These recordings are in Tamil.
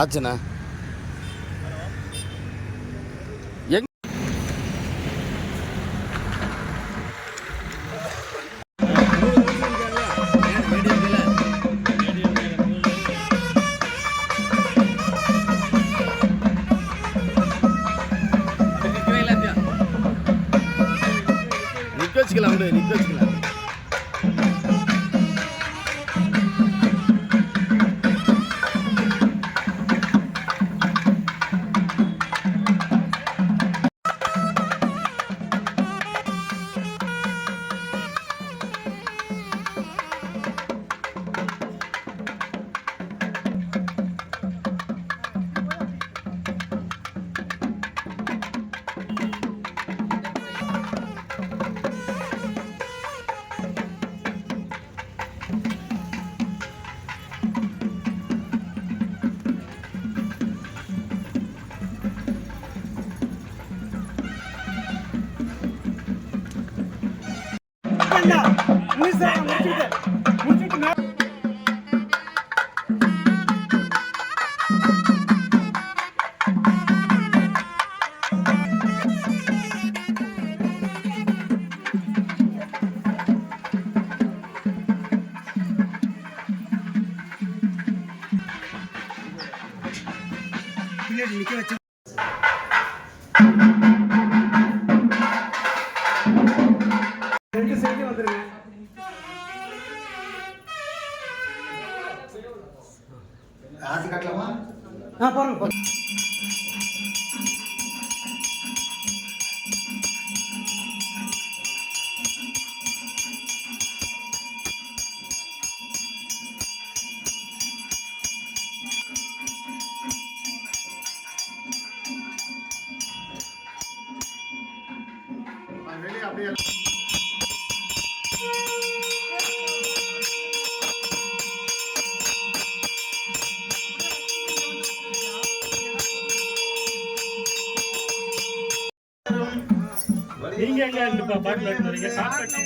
ஆச்சுண்ணா. எங் நிக்க வச்சுக்கலாம் விடு நிக்க வச்சுக்கலாம் ஆ நீங்க எங்க இருந்து பாட்டு பாடிட்டு வரீங்க சாப்பிட்டு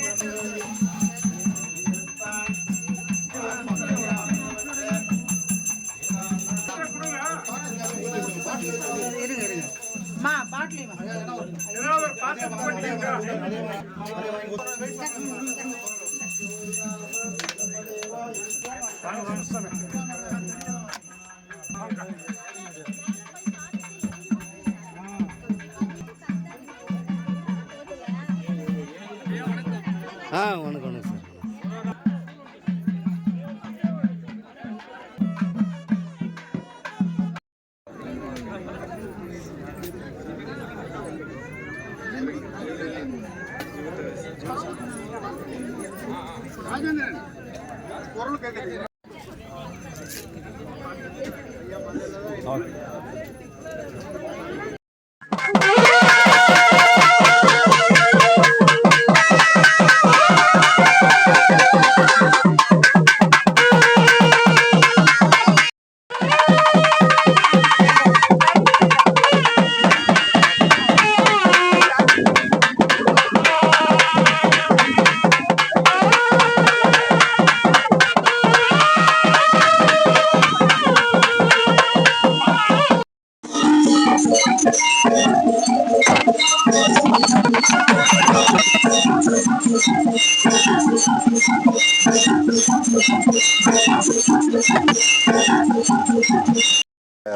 Okay.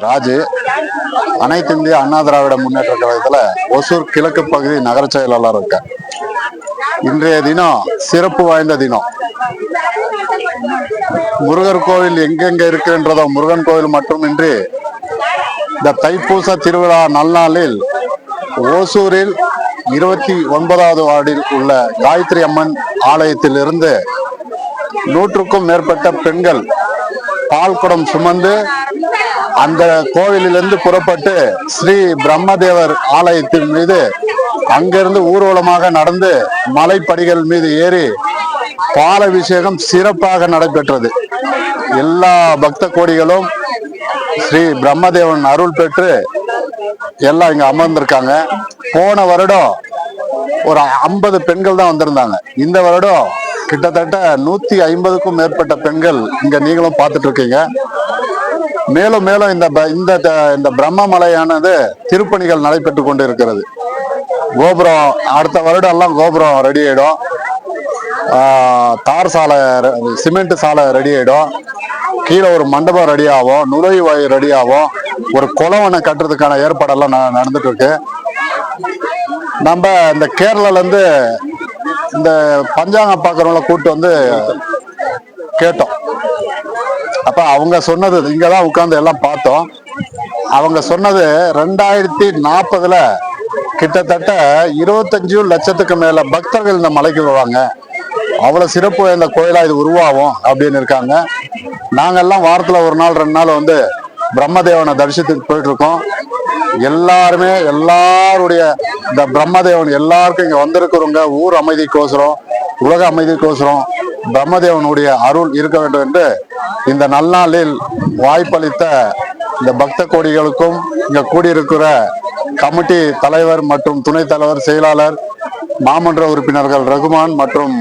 ராஜு அனைத்து இந்திய அண்ணா திராவிட முன்னேற்ற கழகத்துல ஒசூர் கிழக்கு பகுதி நகர செயலாளர் இருக்க இன்றைய தினம் சிறப்பு வாய்ந்த தினம். முருகர் கோவில் எங்கெங்க இருக்குன்றதோ முருகன் கோவில் மட்டுமின்றி இந்த தைப்பூச திருவிழா நல்நாளில் ஓசூரில் இருபத்தி ஒன்பதாவது வார்டில் உள்ள காயத்ரி அம்மன் ஆலயத்திலிருந்து நூற்றுக்கும் மேற்பட்ட பெண்கள் பால் குடம் சுமந்து அந்த கோவிலிலிருந்து புறப்பட்டு ஸ்ரீ பிரம்மதேவர் ஆலயத்தின் மீது அங்கிருந்து ஊர்வலமாக நடந்து மலைப்படிகள் மீது ஏறி பாலபிஷேகம் சிறப்பாக நடைபெற்றது. எல்லா பக்த கோடிகளும் ஸ்ரீ பிரம்மதேவன் அருள் பெற்று எல்லாம் இங்க அமர்ந்திருக்காங்க. போன வருடம் ஒரு ஐம்பது பெண்கள் தான் வந்திருந்தாங்க. இந்த வருடம் கிட்டத்தட்ட நூத்தி ஐம்பதுக்கும் மேற்பட்ட பெண்கள் இங்க நீங்களும் பார்த்துட்டு இருக்கீங்க. மேலும் மேலும் இந்த ப- இந்த இந்த பிரம்ம மலையானது திருப்பணிகள் நடைபெற்று கொண்டு இருக்கிறது கோபுரம் அடுத்த வருடம் எல்லாம் கோபுரம் ரெடி ஆயிடும். தார் சாலை சிமெண்ட் சாலை ரெடி ஆயிடும். கீழே ஒரு மண்டபம் ரெடி ஆகும். நுழைவாயு ரெடி ஆகும். ஒரு குளவனை கட்டுறதுக்கான ஏற்பாடெல்லாம் நடந்துட்டு இருக்கு நம்ம இந்த கேரளாலேருந்து இந்த பஞ்சாங்கம் பார்க்குறவங்கள கூட்டு வந்து கேட்டோம். அப்ப அவங்க சொன்னது இங்கதான் உட்கார்ந்து எல்லாம் பார்த்தோம். அவங்க சொன்னது ரெண்டாயிரத்தி நாற்பதுல கிட்டத்தட்ட இருபத்தஞ்சு லட்சத்துக்கு மேல பக்தர்கள் இந்த மலைக்கு வருவாங்க. அவ்வளவு சிறப்பு இந்த கோயிலா இது உருவாகும் அப்படின்னு இருக்காங்க. நாங்கெல்லாம் வாரத்துல ஒரு நாள் ரெண்டு நாள் வந்து பிரம்மதேவனை தரிசனத்துக்கு போயிட்டு இருக்கோம் எல்லாருமே எல்லாருடைய இந்த பிரம்மதேவன் எல்லாருக்கும் இங்க வந்திருக்கிறவங்க ஊர் அமைதிக்கோசரம் உலக அமைதிக்கோசரம் பிரம்மதேவனுடைய அருள் இருக்க வேண்டும் என்று இந்த நல்நாளில் வாய்ப்பளித்த இந்த பக்த கோடிகளுக்கும் இங்க கூடியிருக்கிற கமிட்டி தலைவர் மற்றும் துணைத் தலைவர் செயலாளர் மாமன்ற உறுப்பினர்கள் ரகுமான் மற்றும்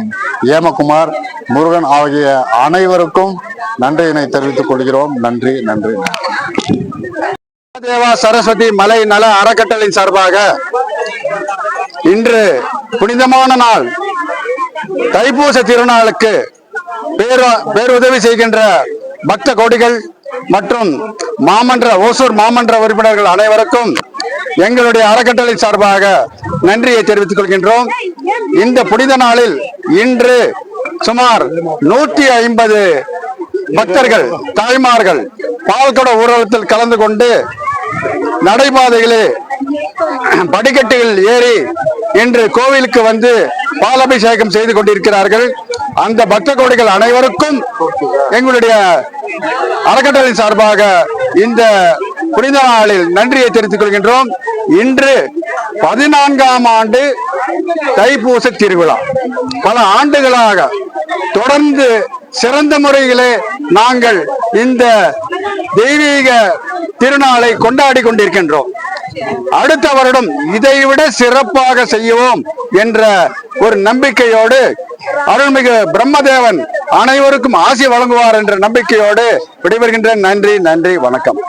ஏமகுமார் முருகன் ஆகிய அனைவருக்கும் நன்றியினை தெரிவித்துக் கொள்கிறோம். நன்றி நன்றி தேவா சரஸ்வதி மலை நல அறக்கட்டளின் சார்பாக இன்று புனிதமான நாள் தைப்பூச திருநாளுக்கு பேரு பேருதவி செய்கின்ற பக்த கோடிகள் மற்றும் மாமன்ற ஓசூர் மாமன்ற உறுப்பினர்கள் அனைவருக்கும் எங்களுடைய அறக்கட்டளை சார்பாக நன்றியை தெரிவித்துக் கொள்கின்றோம். இந்த புனித நாளில் இன்று சுமார் நூற்றி ஐம்பது பக்தர்கள் தாய்மார்கள் பால்கட ஊர்வலத்தில் கலந்து கொண்டு நடைபாதைகளே படிக்கட்டுகள் ஏறி இன்று கோவிலுக்கு வந்து பாலாபிஷேகம் செய்து கொண்டிருக்கிறார்கள். அந்த பக்த கோடிகள் அனைவருக்கும் எங்களுடைய அறக்கட்டளை சார்பாக இந்த புனித நாளில் நன்றியை தெரிவித்துக் கொள்கின்றோம். இன்று பதினான்காம் ஆண்டு தைப்பூச திருவிழா. பல ஆண்டுகளாக தொடர்ந்து சிறந்த முறையிலே நாங்கள் இந்த தெய்வீக திருநாளை கொண்டாடி கொண்டிருக்கின்றோம். அடுத்த வருடம் இதைவிட சிறப்பாக செய்வோம் என்ற ஒரு நம்பிக்கையோடு அருள்மிகு பிரம்மதேவன் அனைவருக்கும் ஆசி வழங்குவார் என்ற நம்பிக்கையோடு விடைபெறுகின்ற நன்றி நன்றி வணக்கம்.